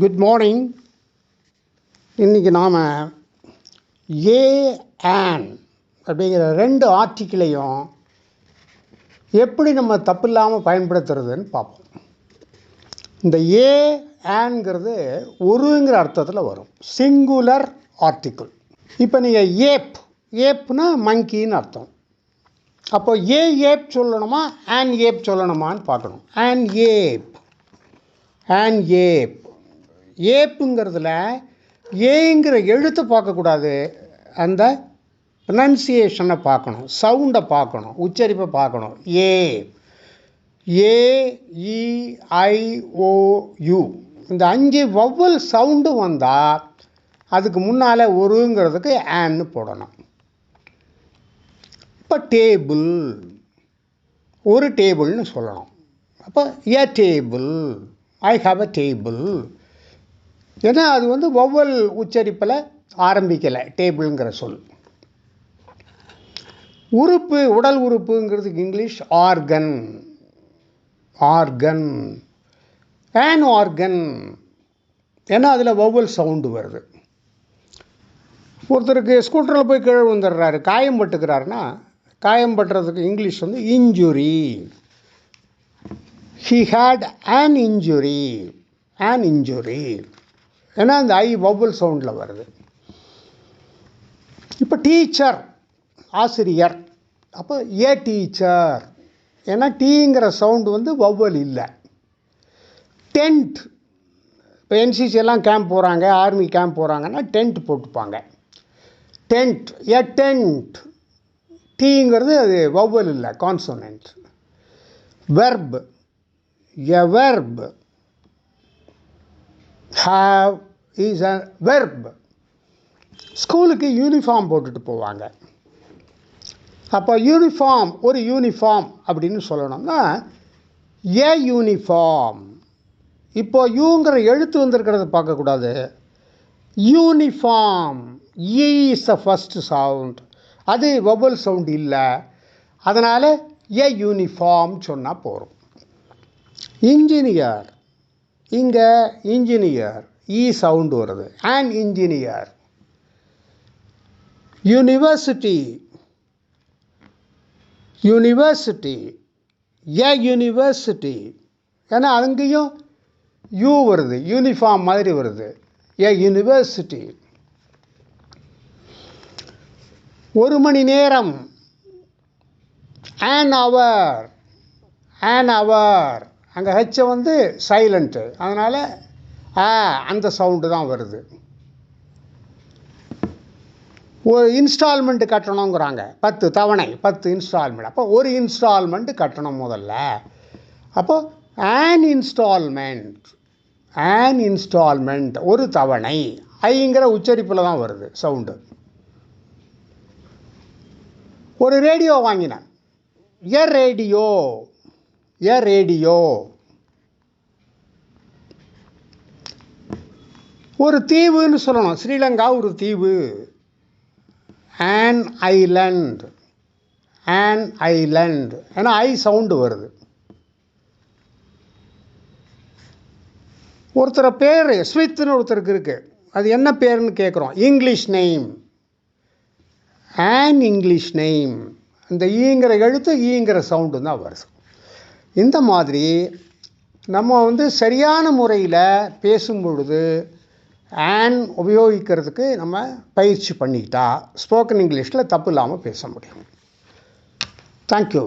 Good morning இன்றைக்கி நாம் ஏ on அப்படிங்கிற ரெண்டு ஆர்டிக்கிளையும் எப்படி நம்ம தப்பு இல்லாமல் பயன்படுத்துறதுன்னு பார்ப்போம். இந்த ஏ ஆன்ங்கிறது ஒருங்கிற அர்த்தத்தில் வரும். சிங்குலர் ஆர்டிக்கிள் இப்போ நீங்கள் ஏப் ஏப்னா மங்கின்னு அர்த்தம். அப்போ ஏ ஏப் சொல்லணுமா? ஆன் ஏப் சொல்லணுமான்னு பார்க்கணும். ஆன் ஏப் ஆன் ஏப் ஏப்புங்கிறதுல ஏங்கிற எழுத்து பார்க்கக்கூடாது. அந்த ப்ரனன்சியேஷனை பார்க்கணும். சவுண்டை பார்க்கணும். உச்சரிப்பை பார்க்கணும். ஏ. ஏஇஐஓயு இந்த அஞ்சு வவ்வல் சவுண்டு வந்தால் அதுக்கு முன்னால் ஒருங்கிறதுக்கு ஆன்னு போடணும். இப்போ டேபிள் ஒரு டேபிள்னு சொல்லணும். அப்போ a table I have a table ஏன்னா அது வந்து ஒவ்வொரு உச்சரிப்பில் ஆரம்பிக்கலை டேபிளுங்கிற சொல். உறுப்பு உடல் உறுப்புங்கிறதுக்கு English organ. Organ. An organ. ஏன்னா அதில் ஒவ்வொரு சவுண்டு வருது. ஒருத்தருக்கு ஸ்கூட்டரில் போய் கீழே வந்துடுறாரு காயம் பட்டுக்கிறாருன்னா காயம் பட்டுறதுக்கு இங்கிலீஷ் வந்து injury. He had an injury an injury ஏன்னா அந்த ஐ வவுல் சவுண்டில் வருது. இப்போ டீச்சர் ஆசிரியர் அப்போ ஏ டீச்சர் ஏன்னா டீங்கிற சவுண்டு வந்து வவ்வல் இல்லை. டென்ட் இப்போ என்சிசி எல்லாம் கேம்ப் போகிறாங்க ஆர்மி கேம்ப் போகிறாங்கன்னா டென்ட் போட்டுப்பாங்க. டென்ட் ஏ டென்ட் டீங்கிறது அது வவ்வல் இல்லை consonant verb a verb have is a verb ஸ்கூலுக்கு யூனிஃபார்ம் போட்டுட்டு போவாங்க. அப்போ யூனிஃபார்ம் ஒரு யூனிஃபார்ம் அப்படின்னு சொல்லணும்னா ஏ யூனிஃபார்ம் இப்போ யூங்கிற எழுத்து வந்திருக்கிறத பார்க்கக்கூடாது. Uniform e is the first sound அது வபல் சவுண்ட் இல்லை. அதனால் ஏ யூனிஃபார்ம் சொன்னால் போகிறோம் இன்ஜினியர் இங்கே இன்ஜினியர் இ சவுண்டு வருது. And engineer university university a university ஏன்னா அங்கேயும் யூ வருது. யூனிஃபார்ம் மாதிரி வருது. ஏ யூனிவர்சிட்டி ஒரு மணி நேரம். ஆன் அவர் ஆன் அவர் அங்கே ஹெச்சை வந்து சைலண்ட்டு அதனால் ஆ அந்த சவுண்டு தான் வருது. ஒரு இன்ஸ்டால்மெண்ட்டு கட்டணுங்கிறாங்க. பத்து தவணை பத்து இன்ஸ்டால்மெண்ட் அப்போ ஒரு இன்ஸ்டால்மெண்ட்டு கட்டணும் முதல்ல. அப்போ ஆன் இன்ஸ்டால்மெண்ட் ஆன் இன்ஸ்டால்மெண்ட் ஒரு தவணை. ஐங்கிற உச்சரிப்பில் தான் வருது சவுண்டு ஒரு ரேடியோ வாங்கினேன். A radio a radio. ஒரு தீவுன்னு சொல்லணும். ஸ்ரீலங்கா ஒரு தீவு. ஆன் ஐலண்ட் ஆன் ஐலண்ட் ஏன்னா ஐ சவுண்டு வருது. ஒருத்தரை பேர் ஸ்மித்னு ஒருத்தருக்கு இருக்குது அது என்ன பேருன்னு கேட்குறோம் English name on English name அந்த e ஈங்கிற எழுத்து e ஈங்கிற சவுண்டு தான் வருது. இந்த மாதிரி நம்ம வந்து சரியான முறையில் பேசும் பொழுது ஆன் உபயோகிக்கிறதுக்கு நம்ம பயிற்சி பண்ணிக்கிட்டால் ஸ்போக்கன் இங்கிலீஷில் தப்பு இல்லாமல் பேச முடியும். தேங்க்யூ